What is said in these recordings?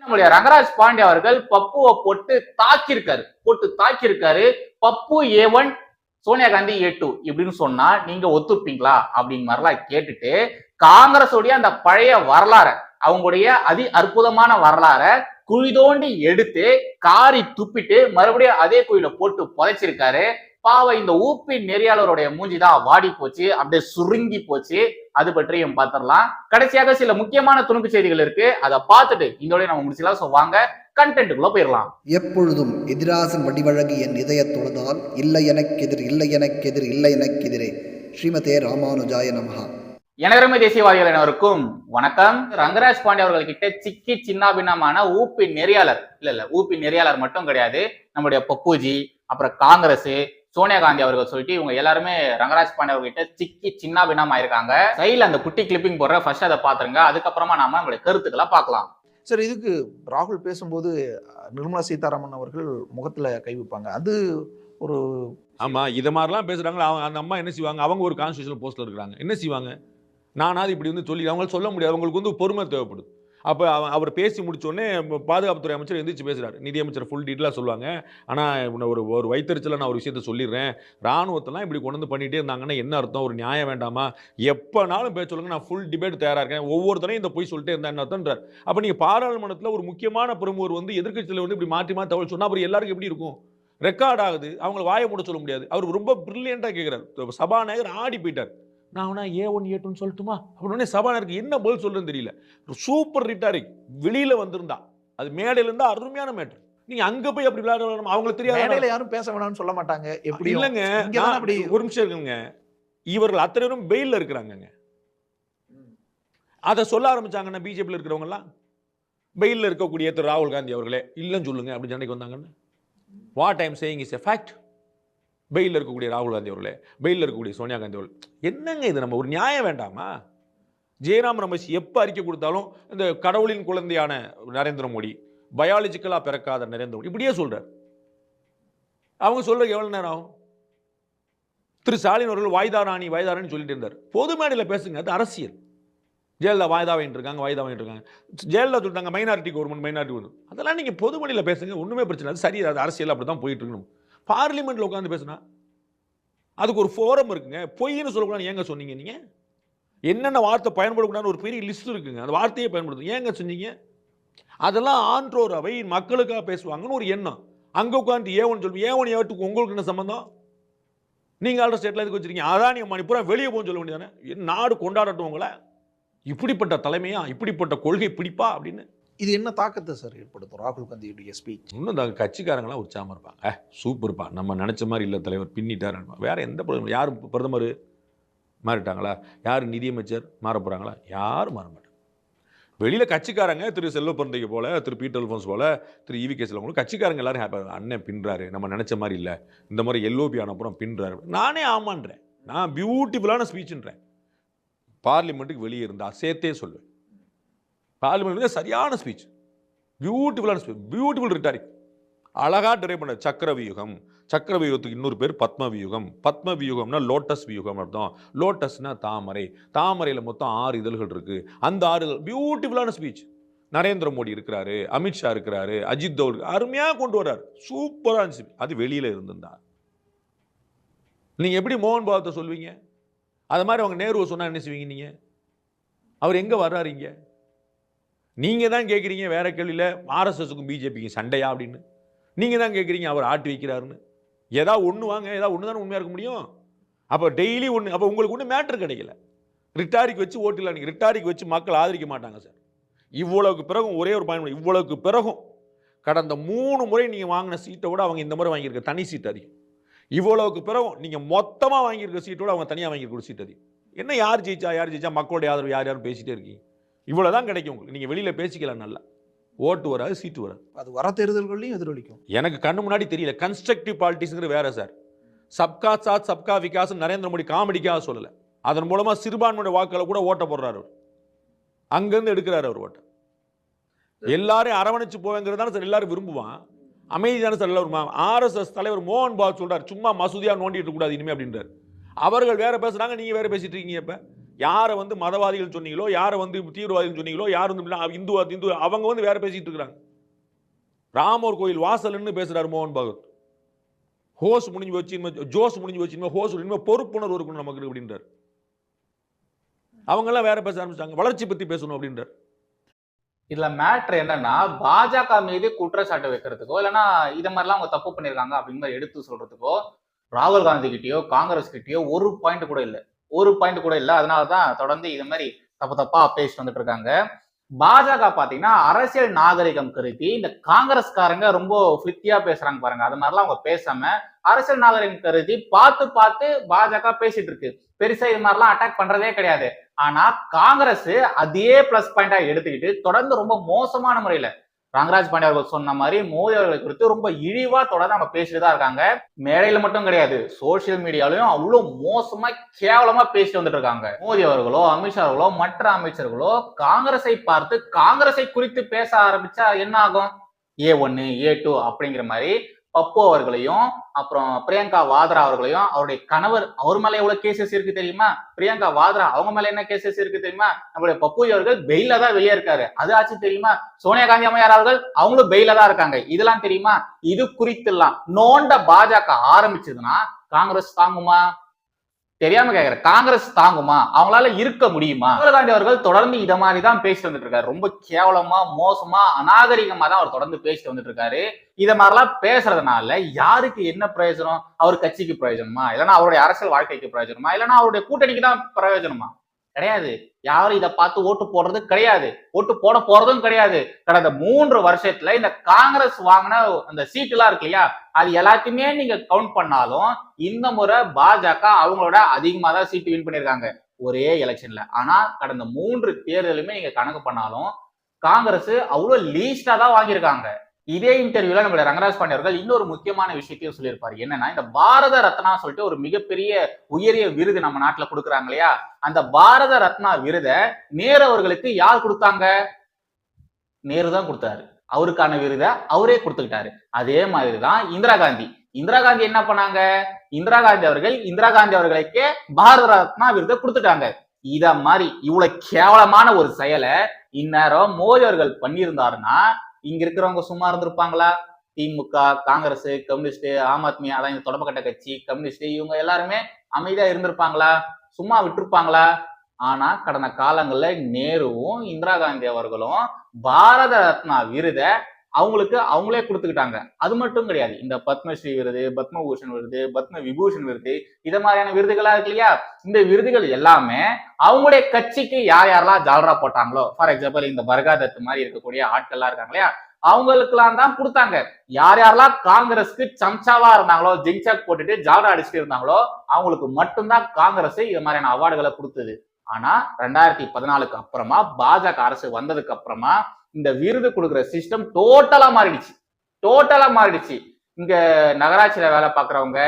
நம்முடைய ரங்கராஜ் பாண்டே அவர்கள் பப்புவை போட்டு தாக்கியிருக்காரு. போட்டு தாக்கியிருக்காரு. Pappu A one Sonia Gandhi A two இப்படின்னு சொன்னா நீங்க ஒத்துப்பீங்களா? அப்படிங்கிற மாதிரிலாம் கேட்டுட்டு காங்கிரஸுடைய அந்த பழைய வரலாறை அவங்களுடைய அதி அற்புதமான வரலாறை குழி தோண்டி எடுத்து காரி துப்பிட்டு மறுபடியும் அதே குழியில போட்டு புதைச்சிருக்காரு. பாவம் இந்த ஊப்பி நெறியாளருடைய மூஞ்சி தான் வாடி போச்சு அப்படியே சுருங்கி போச்சு. அது பற்றியும் பார்த்துடலாம். கடைசியாக சில முக்கியமான துணுக்கு செய்திகள் இருக்கு. அதை பார்த்துட்டு இதோட நம்ம முடிச்சுக்கலாம். ஸோ வாங்க கண்டென்ட்டுக்குள்ள போயிடலாம். எப்பொழுதும் எதிராசன் வடிவழகு என் இதய தொழுதால் இல்லை எனக்கெதிர் இல்லை எனக்கெதிர் இல்லை எனக்கெதிரே ஸ்ரீமதே ராமானுஜாய நமஹா. எனதருமை தேசியவாதிகள் அனைவருக்கும் வணக்கம். ரங்கராஜ் பாண்டே அவர்கள் கிட்ட சிக்கி சின்னாபின்னமான ஊப்பி நெறியாளர் இல்ல இல்ல ஊப்பி நெறியாளர் மட்டும் கிடையாது. நம்முடைய பப்புஜி அப்புறம் காங்கிரஸ் சோனியா காந்தி அவர்கள் சொல்லிட்டு இவங்க எல்லாருமே ரங்கராஜ் பாண்டே அவர்கிட்ட சிக்கி சின்னாபின்னம் ஆயிருக்காங்க சைடில் அந்த குட்டி கிளிப்பிங் போடுற ஃபர்ஸ்ட் அதை பாத்துருங்க. அதுக்கப்புறமா நாம நம்மளுடைய கருத்துக்களை பார்க்கலாம். சரி இதுக்கு ராகுல் பேசும்போது நிர்மலா சீதாராமன் அவர்கள் முகத்துல கை வைப்பாங்க. அது ஒரு ஆமா இதை மாதிரிலாம் பேசுறாங்களா. அவங்க அந்த அம்மா என்ன செய்வாங்க? அவங்க ஒரு கான்ஸ்டியூஷனல் போஸ்ட்ல இருக்கிறாங்க. என்ன செய்வாங்க? நானாவது இப்படி வந்து சொல்லி அவங்களுக்கு சொல்ல முடியாது. அவங்களுக்கு வந்து பொறுமை தேவைப்படுது. அப்போ அவ- அவர் பேசி முடிச்சோடனே பாதுகாப்புத்துறை அமைச்சர் எந்திரிச்சு பேசுகிறார் நிதியமைச்சர் ஃபுல் டீட்டெயிலாக சொல்லுவாங்க. ஆனால் ஒரு ஒரு வைத்தறிச்சல நான் ஒரு விஷயத்த சொல்லிடுறேன். ராணுவத்தெல்லாம் இப்படி கொண்டு வந்து இருந்தாங்கன்னா என்ன அர்த்தம்? ஒரு நியாயம் வேண்டாமா? எப்போனாலும் பேச சொல்லுங்க. நான் ஃபுல் டிபேட் தயாராக இருக்கேன். ஒவ்வொருத்தரையும் இந்த பொய் சொல்லிட்டே இருந்தா என்ன அர்த்தம்ன்றார். அப்போ நீங்கள் பாராளுமன்றத்தில் ஒரு முக்கியமான பிரமுகர் வந்து எதிர்கட்சியில் வந்து இப்படி மாற்றி மாற்றி தகவல் சொன்னால் அப்புறம் எல்லாருக்கும் எப்படி இருக்கும்? ரெக்கார்ட் ஆகுது. அவங்கள வாயை மூட சொல்ல முடியாது. அவர் ரொம்ப பிரில்லியண்டாக கேட்குறாரு சபாநாயகர் ஆடி போயிட்டார். நான் வேணா ஏ ஒன் ஏ டூன்னு சொல்லட்டுமா? அப்படின்னு சபாநாயகருக்கு என்ன பதில் சொல்றதுன்னு தெரியல. சூப்பர் ரிட்டாரிக் வெளியில வந்திருந்தா அது மேடையில இருந்தா அருமையான மேட்டர். நீங்க அங்க போய் அப்படி விளையாட. அவங்களுக்கு தெரியாது யாரும் பேச வேணாம்னு சொல்ல மாட்டாங்க. எப்படி இல்லைங்க அப்படி ஒரு நிமிஷம் இருக்குங்க இவர்கள் அத்தனை பேரும் பெயில்ல இருக்கிறாங்கங்க. அதை சொல்ல ஆரம்பிச்சாங்கன்னா பிஜேபியில் இருக்கிறவங்க எல்லாம் பெயில்ல இருக்கக்கூடிய திரு ராகுல் காந்தி அவர்களே இல்லைன்னு சொல்லுங்க அப்படி சண்டைக்கு வந்தாங்கன்னு. What I'm saying is a fact பெயிலில் இருக்கக்கூடிய ராகுல் காந்தி அவர்களே பெயிலில் இருக்கக்கூடிய சோனியா காந்தி அவர்கள். என்னங்க இது நம்ம ஒரு நியாயம் வேண்டாமா? ஜெயராம் ரமேஷ் எப்போ அறிக்கை கொடுத்தாலும் இந்த கடவுளின் குழந்தையான நரேந்திர மோடி பயாலஜிக்கலாக பிறக்காத நரேந்திர மோடி இப்படியே சொல்கிறார் அவங்க சொல்கிறதுக்கு எவ்வளோ நேரம் ஆகும்? திரு ஸ்டாலின் அவர்கள் வாய்தாராணி வாய்தாராணி சொல்லிட்டு இருந்தார். பொது மேடையில் பேசுங்க அது அரசியல். ஜெயலலிதா வாய்தா வாங்கிட்டுருக்காங்க வாய்தா வாங்கிட்டுருக்காங்க ஜெயலலிதா சொல்லிட்டாங்க மைனாரிட்டி கவர்மெண்ட் மைனாரிட்டி கவர்மெண்ட் அதெல்லாம் நீங்கள் பொது மேடையில் பேசுங்க ஒன்றுமே பிரச்சனை அது சரி அது அரசியல் அப்படி தான் போயிட்டு இருக்கணும். பார்லிமெண்ட்டில் உட்காந்து பேசுனா அதுக்கு ஒரு ஃபோரம் இருக்குங்க. பொய்ன்னு சொல்லக்கூடாது ஏங்க சொன்னீங்க நீங்கள் என்னென்ன வார்த்தை பயன்படக்கூடாதுன்னு ஒரு பெரிய லிஸ்ட் இருக்குங்க. அந்த வார்த்தையை பயன்படுத்தும் ஏங்க சொன்னீங்க? அதெல்லாம் ஆன்றோர் அவை மக்களுக்காக பேசுவாங்கன்னு ஒரு எண்ணம். அங்கே உட்காந்து ஏவன் சொல்லி ஏவன் ஏவட்டுக்கு உங்களுக்கு என்ன சம்பந்தம்? நீங்கள் ஆல்ரெடி ஸ்டேட்டில் எதுக்கு வச்சிருக்கீங்க? அதான் நீங்கள் மணிப்பூரா வெளியே போக சொல்ல வேண்டியதானே நாடு கொண்டாடட்டும் உங்களை இப்படிப்பட்ட தலைமையா? இப்படிப்பட்ட கொள்கை பிடிப்பா? அப்படின்னு இது என்ன தாக்கத்தை சார் ஏற்படுத்தும்? ராகுல் காந்தியுடைய ஸ்பீச் இன்னும் இந்த கட்சிக்காரங்களாம் உற்சாகமாக இருப்பாங்க. சூப்பர் சூப்பர்ப்பா நம்ம நினச்ச மாதிரி இல்லை தலைவர். பின்னிட்டார். வேறு எந்த பிரதமர் யார் பிரதமர்? மாறிட்டாங்களா? யார் நிதியமைச்சர் மாற போகிறாங்களா யாரும் மாற மாட்டாங்க. வெளியில் கட்சிக்காரங்க திரு செல்வ பிறந்தைக்கு போல திரு பீட்டர் அல்ஃபோன்ஸ் போல திரு இவி கேஸ்லவங்களும் கட்சிக்காரங்க எல்லாரும் ஹேப்பி அண்ணன் பின்றாரு. நம்ம நினச்ச மாதிரி இல்லை. இந்த மாதிரி எல்ஓபி ஆனப்புறம் பின்றாரு. நானே ஆமான்றேன். நான் பியூட்டிஃபுல்லான ஸ்பீச்சுன்றேன் பார்லிமெண்ட்டுக்கு வெளியே இருந்தால் சேர்த்தே சொல்லுவேன் பார்லிமெண்ட் சரியான ஸ்பீச் பியூட்டிஃபுல்லான ஸ்பீச் பியூட்டிஃபுல் ரிட்டாரிக் அழகாக டிரைவ் பண்ண சக்கர வியூகம். சக்கர வியூகத்துக்கு இன்னொரு பேர் பத்ம வியூகம். பத்ம வியூகம்னா லோட்டஸ் வியூகம் அர்த்தம். லோட்டஸ்னா தாமரை. தாமரையில் மொத்தம் ஆறு இதழ்கள் இருக்குது அந்த ஆறு இதழ் பியூட்டிஃபுல்லான ஸ்பீச் நரேந்திர மோடி இருக்கிறாரு அமித்ஷா இருக்கிறாரு அஜித் தோல் அருமையாக கொண்டு வர்றார். சூப்பராக இருந்துச்சு அது வெளியில் இருந்திருந்தார். நீங்கள் எப்படி மோகன் பாகத்தை சொல்வீங்க? அது மாதிரி அவங்க நேருவை சொன்னால் என்ன செய்வீங்க நீங்கள் அவர் எங்கே வர்றாரு இங்கே? நீங்கள் தான் கேட்குறீங்க வேற கேள்வியில் ஆர்எஸ்எஸுக்கும் பிஜேபிக்கும் சண்டையா அப்படின்னு? நீங்கள் தான் கேட்குறீங்க அவர் ஆட்டி வைக்கிறாருன்னு. ஏதா ஒன்று வாங்க ஏதா ஒன்று தானே உண்மையாக இருக்க முடியும்? அப்போ டெய்லி ஒன்று அப்போ உங்களுக்கு ஒன்றும் மேட்ரு கிடைக்கல. ரிட்டாரிக் வச்சு ஓட்டில் நீங்கள் ரிட்டாரிக் வச்சு மக்கள் ஆதரிக்க மாட்டாங்க சார். இவ்வளவுக்கு பிறகும் ஒரே ஒரு பயன் இவ்வளவுக்கு பிறகும் கடந்த மூணு முறை நீங்கள் வாங்கின சீட்டை விட அவங்க இந்த முறை வாங்கியிருக்க தனி சீட் அதிகம். இவ்வளவுக்கு பிறகும் நீங்கள் மொத்தமாக வாங்கியிருக்க சீட்டோட அவங்க தனியாக வாங்கியிருக்க சீட் அதிகம். என்ன யார் ஜெயிச்சா யார் ஜெயிச்சா மக்களுடைய ஆதரவு யார் யாரும் பேசிட்டே இருக்கீங்க? இவ்வளோ தான் கிடைக்கும் உங்களுக்கு. நீங்கள் வெளியில் பேசிக்கலாம் நல்லா. ஓட்டு வராது சீட்டு வராது. அது வர தேர்தல்கள்லையும் எதிரொலிக்கும். எனக்கு கண்ணு முன்னாடி தெரியல. கன்ஸ்ட்ரக்டிவ் பாலிட்டிக்ஸ்ங்கிற வேற சார் சப்கா சாத் சப்கா விகாஸ் நரேந்திர மோடி காமெடிக்காக சொல்லலை. அதன் மூலமா சிறுபான்மையோட வாக்குகளை கூட ஓட்ட போடுறாரு அவர். அங்கேருந்து எடுக்கிறாரு அவர் ஓட்டை. எல்லாரையும் அரவணைச்சு போவேங்கிறது தானே சார் எல்லாரும் விரும்புவான். அமைதி தானே சார் எல்லாரும் ஆர்எஸ்எஸ் தலைவர் மோகன் பாத் சொல்றாரு சும்மா மசூதியா நோண்டிட்டு கூடாது இனிமே அப்படின்றாரு. அவர்கள் வேற பேசுறாங்க நீங்க வேற பேசிட்டு இருக்கீங்க இப்ப. யாரை வந்து மதவாதிகள் சொன்னீங்களோ யாரை வந்து தீவிரவாதிகள் சொன்னீங்களோ யார் வந்து இந்து இந்து அவங்க வந்து வேற பேசிட்டு இருக்கிறாங்க. ராமர் கோயில் வாசல்னு பேசுறாரு மோகன் பகவத். ஹோஸ் முடிஞ்சு வச்சு ஜோஸ் முடிஞ்சு வச்சு இனிமே ஹோஸ் இனிமே பொறுப்புணர்வு இருக்கணும் நமக்கு அப்படின்றார். அவங்க எல்லாம் வேற பேச ஆரம்பிச்சாங்க வளர்ச்சி பத்தி பேசணும் அப்படின்றார். இதுல மேட்ரு என்னன்னா பாஜக மீது குற்றச்சாட்டு வைக்கிறதுக்கோ இல்லைன்னா இதை மாதிரிலாம் அவங்க தப்பு பண்ணியிருக்காங்க அப்படிங்கிற எடுத்து சொல்றதுக்கோ ராகுல் காந்தி கிட்டயோ காங்கிரஸ் கிட்டயோ ஒரு பாயிண்ட் கூட இல்லை. ஒரு பாயிண்ட் கூட இல்ல. அதனாலதான் தொடர்ந்து இது மாதிரி தப்பு தப்பா பேசிட்டு வந்துட்டு இருக்காங்க. பாஜக பாத்தீங்கன்னா அரசியல் நாகரிகம் கருதி இந்த காங்கிரஸ்காரங்க ரொம்ப ஃபிளித்தியா பேசுறாங்க பாருங்க. அது மாதிரிலாம் அவங்க பேசாம அரசியல் நாகரிகம் கருதி பார்த்து பார்த்து பாஜக பேசிட்டு இருக்கு. பெருசா இது மாதிரிலாம் அட்டாக் பண்றதே கிடையாது. ஆனா காங்கிரஸ் அதே பிளஸ் பாயிண்டா எடுத்துக்கிட்டு தொடர்ந்து ரொம்ப மோசமான முறையில ரங்கராஜ் பாண்டிய அவர்கள் சொன்ன மாதிரி மோடி அவர்களை குறித்து ரொம்ப இழிவா தொடர்ந்து நம்ம பேசிட்டு தான் இருக்காங்க. மேடையில மட்டும் கிடையாது சோசியல் மீடியாலையும் அவ்வளவு மோசமா கேவலமா பேசிட்டு வந்துட்டு இருக்காங்க. மோடி அவர்களோ அமித்ஷா அவர்களோ மற்ற அமைச்சர்களோ காங்கிரஸை பார்த்து காங்கிரஸை குறித்து பேச ஆரம்பிச்சா என்ன ஆகும்? ஏ ஒன்னு ஏ டூ அப்படிங்கிற மாதிரி பப்பு அவர்களையும் அப்புறம் பிரியங்கா வாத்ரா அவர்களையும் அவருடைய கணவர் அவர் மேல எவ்வளவு கேசஸ் இருக்கு தெரியுமா? பிரியங்கா வாத்ரா அவங்க மேல என்ன கேசஸ் இருக்கு தெரியுமா? நம்மளுடைய பப்பு அவர்கள் பெயில தான் வெளியே இருக்காரு. அது ஆச்சு தெரியுமா? சோனியா காந்தி அம்மையார் அவர்கள் அவங்களும் பெயில தான் இருக்காங்க. இதெல்லாம் தெரியுமா? இது குறித்தெல்லாம் நோண்ட பாஜக ஆரம்பிச்சதுன்னா காங்கிரஸ் தாங்குமா? தெரியாம கேக்குற. காங்கிரஸ் தாங்குமா? அவங்களால இருக்க முடியுமா? ராகுல் காந்தி அவர்கள் தொடர்ந்து இத மாதிரி தான் பேசிட்டு வந்துட்டு இருக்காரு ரொம்ப கேவலமா மோசமா அநாகரிகமா தான் அவர் தொடர்ந்து பேசிட்டு வந்துட்டு இருக்காரு இத மாதிரிலாம் பேசுறதுனால யாருக்கு என்ன பிரயோஜனம்? அவர் கட்சிக்கு பிரயோஜனமா? இல்லைன்னா அவருடைய அரசியல் வாழ்க்கைக்கு பிரயோஜனமா? இல்லைன்னா அவருடைய கூட்டணிக்கு தான் பிரயோஜனமா? கிடையாது. யாரும் இதை பார்த்து ஓட்டு போடுறது கிடையாது. ஓட்டு போட போறதும் கிடையாது. கடந்த மூன்று வருஷத்துல இந்த காங்கிரஸ் வாங்கின அந்த சீட் எல்லாம் இருக்கு இல்லையா? அது எல்லாத்தையுமே நீங்க கவுண்ட் பண்ணாலும் இந்த முறை பாஜக அவங்களோட அதிகமா தான் சீட்டு வின் பண்ணிருக்காங்க ஒரே எலெக்ஷன்ல ஆனா கடந்த மூன்று தேர்தலுமே நீங்க கணக்கு பண்ணாலும் காங்கிரஸ் அவ்வளவு லீஸ்டா தான் வாங்கியிருக்காங்க. இதே இன்டர்வியூல நம்மள ரங்கராஜ் பாண்டிய அவர்கள் இன்னொரு முக்கியமான விஷயத்தையும் சொல்லியிருப்பாரு. என்னன்னா இந்த பாரத ரத்னா சொல்லிட்டு ஒரு மிகப்பெரிய உயரிய விருது நம்ம நாட்டுல கொடுக்குறாங்க இல்லையா? அந்த பாரத ரத்னா விருதை நேரு அவர்களுக்கு யார் கொடுத்தாங்க? நேரு தான் கொடுத்தாரு. அவருக்கான விருதை அவரே கொடுத்துக்கிட்டாரு. அதே மாதிரிதான் இந்திரா காந்தி. இந்திரா காந்தி என்ன பண்ணாங்க? இந்திரா காந்தி அவர்கள் இந்திரா காந்தி அவர்களுக்கே பாரத ரத்னா விருதை கொடுத்துட்டாங்க. இத மாதிரி இவ்வளவு கேவலமான ஒரு செயலை இந்நேரம் மோடி அவர்கள் பண்ணியிருந்தாருன்னா இங்க இருக்கிறவங்க சும்மா இருந்திருப்பாங்களா? திமுக காங்கிரஸ் கம்யூனிஸ்ட் ஆம் ஆத்மி அதான் இந்த தொடப்பக்கட்ட கட்சி கம்யூனிஸ்ட் இவங்க எல்லாருமே அமைதியா இருந்திருப்பாங்களா? சும்மா விட்டுருப்பாங்களா? ஆனா கடந்த காலங்கள்ல நேருவும் இந்திரா காந்தி அவர்களும் பாரத ரத்னா விருதை அவங்களுக்கு அவங்களே கொடுத்துக்கிட்டாங்க. அது மட்டும் கிடையாது. இந்த பத்மஸ்ரீ விருது பத்மபூஷன் விருது பத்ம விபூஷன் விருது இத மாதிரியான விருதுகளா இருக்கு இல்லையா? இந்த விருதுகள் எல்லாமே அவங்களுடைய கட்சிக்கு யார் யாரெல்லாம் ஜாலரா போட்டாங்களோ ஃபார் எக்ஸாம்பிள் இந்த பர்காதத் மாதிரி இருக்கக்கூடிய ஆட்கள்லாம் இருக்காங்க இல்லையா? அவங்களுக்கெல்லாம் தான் கொடுத்தாங்க. யார் யாரெல்லாம் காங்கிரஸ்க்கு சம்சாவா இருந்தாங்களோ ஜிங்சாக் போட்டுட்டு ஜாலரா அடிச்சுட்டு இருந்தாங்களோ அவங்களுக்கு மட்டும்தான் காங்கிரஸ் இது மாதிரியான அவார்டுகளை கொடுத்தது. ஆனா ரெண்டாயிரத்தி பதினாலுக்கு அப்புறமா பாஜக அரசு வந்ததுக்கு அப்புறமா இந்த விருது கொடுக்குற சிஸ்டம் டோட்டலா மாறிடுச்சு. டோட்டலா மாறிடுச்சு. இங்க நகராட்சியில வேலை பார்க்கறவங்க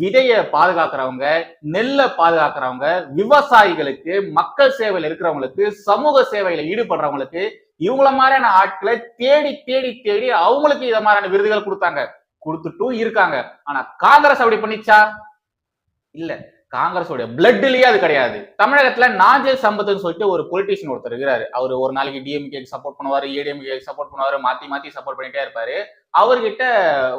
விதைய பாதுகாக்கிறவங்க நெல்லை பாதுகாக்கிறவங்க விவசாயிகளுக்கு மக்கள் சேவையில் இருக்கிறவங்களுக்கு சமூக சேவையில ஈடுபடுறவங்களுக்கு இவங்கள மாதிரியான ஆட்களை தேடி தேடி தேடி அவங்களுக்கு இத மாதிரியான விருதுகள் கொடுத்தாங்க. கொடுத்துட்டும் இருக்காங்க. ஆனா காங்கிரஸ் அப்படி பண்ணிச்சா? இல்ல. காங்கிரஸோடைய பிளட்லயே அது கிடையாது. தமிழகத்துல நாஜல் சம்பத்னு சொல்லிட்டு ஒரு பொலிட்டிஷியன் ஒருத்தர் இருக்கிறாரு. அவர் ஒரு நாளைக்கு டிஎம்கேக்கு சப்போர்ட் பண்ணுவாரு ஏடிஎம்கே சப்போர்ட் பண்ணுவாரு மாத்தி மாத்தி சப்போர்ட் பண்ணிட்டே இருப்பாரு. அவர்கிட்ட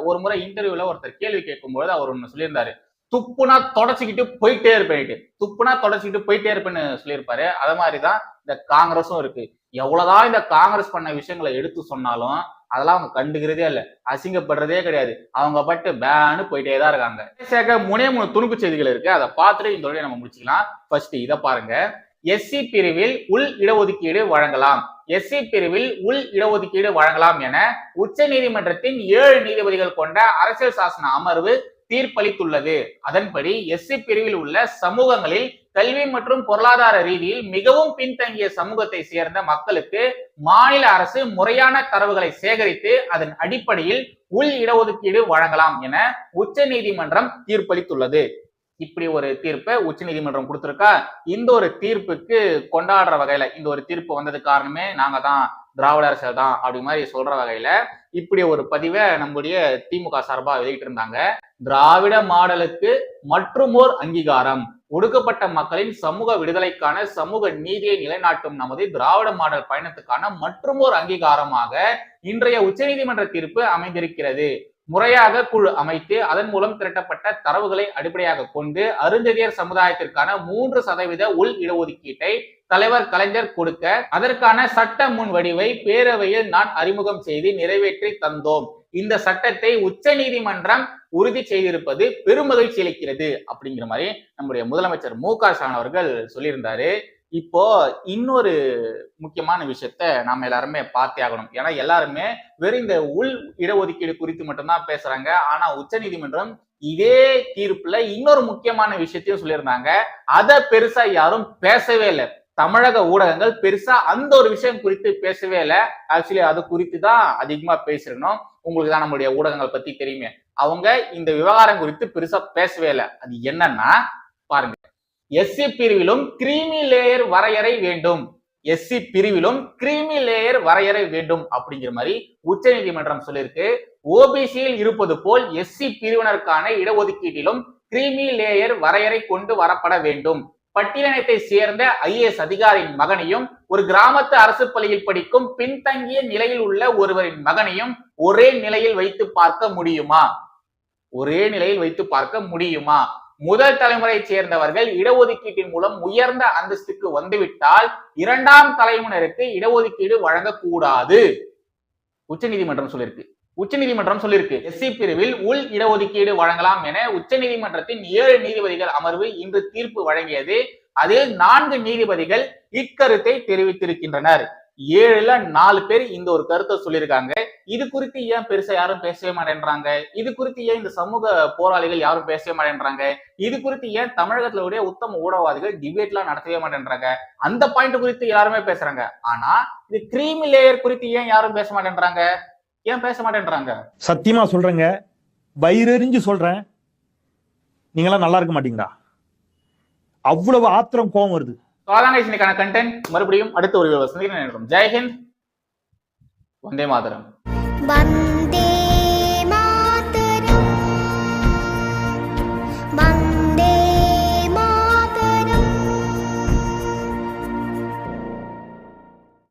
ஒரு முறை இன்டர்வியூல ஒருத்தர் கேள்வி கேட்கும்போது அவர் ஒண்ணு சொல்லியிருந்தாரு. துப்புனா தொடச்சிக்கிட்டு போயிட்டே இருப்பேன்ட்டு துப்புனா தொடச்சிக்கிட்டு போயிட்டே இருப்பேன்னு சொல்லியிருப்பாரு. அது மாதிரிதான் இந்த காங்கிரஸும் இருக்கு. எவ்வளவுதான் இந்த காங்கிரஸ் பண்ண விஷயங்களை எடுத்து சொன்னாலும் அதெல்லாம் அவங்க கண்டுக்கிறதே இல்லை. அசிங்கப்படுறதே கிடையாது. அவங்க பட்டு பேனு போயிட்டே தான் இருக்காங்க. சேர்க்க முனே மூணு துணுக்கு செய்திகள் இருக்கு. அதை பார்த்துட்டு இந்த நம்ம முடிச்சுக்கலாம். ஃபர்ஸ்ட் இதை பாருங்க. எஸ்சி பிரிவில் உள் இடஒதுக்கீடு வழங்கலாம். எஸ்சி பிரிவில் உள் இடஒதுக்கீடு வழங்கலாம் என உச்ச நீதிமன்றத்தின் ஏழு நீதிபதிகள் கொண்ட அரசியல் சாசன அமர்வு தீர்ப்பளித்துள்ளது. அதன்படி எஸ்சி பிரிவில் உள்ள சமூகங்களில் கல்வி மற்றும் பொருளாதார ரீதியில் மிகவும் பின்தங்கிய சமூகத்தை சேர்ந்த மக்களுக்கு மாநில அரசு முறையான தரவுகளை சேகரித்து அதன் அடிப்படையில் உள் இடஒதுக்கீடு வழங்கலாம் என உச்ச நீதிமன்றம் தீர்ப்பளித்துள்ளது. இப்படி ஒரு தீர்ப்பை உச்ச நீதிமன்றம் கொடுத்திருக்கா? இந்த ஒரு தீர்ப்புக்கு கொண்டாடுற வகையில இந்த ஒரு தீர்ப்பு வந்தது காரணமே நாங்க தான் திராவிட அரசியல் தான் அப்படி மாதிரி சொல்ற வகையில இப்படி ஒரு பதிவை நம்முடைய திமுக சார்பா வெளியிட்டு இருந்தாங்க திராவிட மாடலுக்கு மற்றுமோர் அங்கீகாரம். ஒடுக்கப்பட்ட மக்களின் சமூக விடுதலைக்கான சமூக நீதியை நிலைநாட்டும் நமது திராவிட மாடல் பயணத்துக்கான மற்றுமோர் அங்கீகாரமாக இன்றைய உச்சநீதிமன்ற தீர்ப்பு அமைந்திருக்கிறது. முறையாக குழு அமைத்து அதன் மூலம் திரட்டப்பட்ட தரவுகளை அடிப்படையாக கொண்டு அருந்ததியர் சமுதாயத்திற்கான மூன்று சதவீத உள் இடஒதுக்கீட்டை தலைவர் கலைஞர் கொடுக்க அதற்கான சட்ட முன் வடிவை பேரவையில் நான் அறிமுகம் செய்து நிறைவேற்றி தந்தோம். இந்த சட்டத்தை உச்ச நீதிமன்றம் உறுதி செய்திருப்பது பெருமகிழ்ச்சி அளிக்கிறது அப்படிங்கிற மாதிரி நம்முடைய முதலமைச்சர் மு க ஸ்டாலின் அவர்கள் சொல்லியிருந்தாரு. இப்போ இன்னொரு முக்கியமான விஷயத்த நாம எல்லாருமே பார்த்தே ஆகணும். ஏன்னா எல்லாருமே வெறும் இந்த உள் இடஒதுக்கீடு குறித்து மட்டும்தான் பேசுறாங்க. ஆனா உச்ச நீதிமன்றம் இதே தீர்ப்புல இன்னொரு முக்கியமான விஷயத்தையும் சொல்லியிருந்தாங்க. அதை பெருசா யாரும் பேசவே இல்லை. தமிழக ஊடகங்கள் பெருசா அந்த ஒரு விஷயம் குறித்து பேசவே இல்லை. ஆக்சுவலி அது குறித்து தான் அதிகமா பேசிருக்கணும். உங்களுக்கு தான் நம்மளுடைய ஊடகங்கள் பத்தி தெரியுமே. அவங்க இந்த விவகாரம் குறித்து பெருசா பேசவே இல்லை. அது என்னன்னா பாருங்க. எஸ்சி பிரிவிலும் கிரீமி லேயர் வரையறை வேண்டும். எஸ்சி பிரிவிலும் கிரீமி லேயர் வரையறை வேண்டும் அப்படிங்கிற மாதிரி உச்சநீதிமன்றம் சொல்லியிருக்கு. ஓபிசியில் இருப்பது போல் எஸ்சி பிரிவினருக்கான இடஒதுக்கீட்டிலும் கிரீமி லேயர் வரையறை கொண்டு வரப்பட வேண்டும். பட்டியலினத்தை சேர்ந்த ஐஏஎஸ் அதிகாரியின் மகனையும் ஒரு கிராமத்து அரசு பள்ளியில் படிக்கும் பின்தங்கிய நிலையில் உள்ள ஒருவரின் மகனையும் ஒரே நிலையில் வைத்து பார்க்க முடியுமா? ஒரே நிலையில் வைத்து பார்க்க முடியுமா? முதல் தலைமுறையைச் சேர்ந்தவர்கள் இடஒதுக்கீட்டின் மூலம் உயர்ந்த அந்தஸ்துக்கு வந்துவிட்டால் இரண்டாம் தலைமுறைக்கு இடஒதுக்கீடு வழங்கக்கூடாது. உச்சநீதிமன்றம் சொல்லியிருக்கு உச்சநீதிமன்றம் சொல்லியிருக்கு. எஸ்சி பிரிவில் உள் இடஒதுக்கீடு வழங்கலாம் என உச்சநீதிமன்றத்தின் ஏழு நீதிபதிகள் அமர்வு இன்று தீர்ப்பு வழங்கியது. அதில் நான்கு நீதிபதிகள் இக்கருத்தை தெரிவித்திருக்கின்றனர். ஏழுல நாலு பேர் இந்த ஒரு கருத்தை சொல்லியிருக்காங்க. இது குறித்து ஏன் பெருசா யாரும் பேசவே மாட்டேன்றாங்க? இது குறித்து ஏன் இந்த சமூக போராளிகள் யாரும் பேசவே மாட்டேன்றாங்க? இது குறித்து ஏன் தமிழகத்துல உடைய உத்தம ஊடகவாதிகள் டிபேட்லாம் நடத்தவே மாட்டேன்றாங்க? அந்த பாயிண்ட் குறித்து யாருமே பேசுறாங்க. ஆனா இது கிரீமி லேயர் குறித்து ஏன் யாரும் பேச மாட்டேன்றாங்க? ஏன் பேச மாட்டேன்றாங்க? சத்தியமா சொல்றேங்க. வயிறெறிஞ்சு சொல்றேன். நீங்களாம் நல்லா இருக்க மாட்டீங்களா? அவ்வளவு ஆத்திரம் கோவம் வருது. காலாங்க இன்னைக்கான கண்டென்ட் மறுபடியும் அடுத்த ஒரு சந்திக்கிறேன். ஜெய்ஹிந்த் வந்தே மாதரம். வந்தே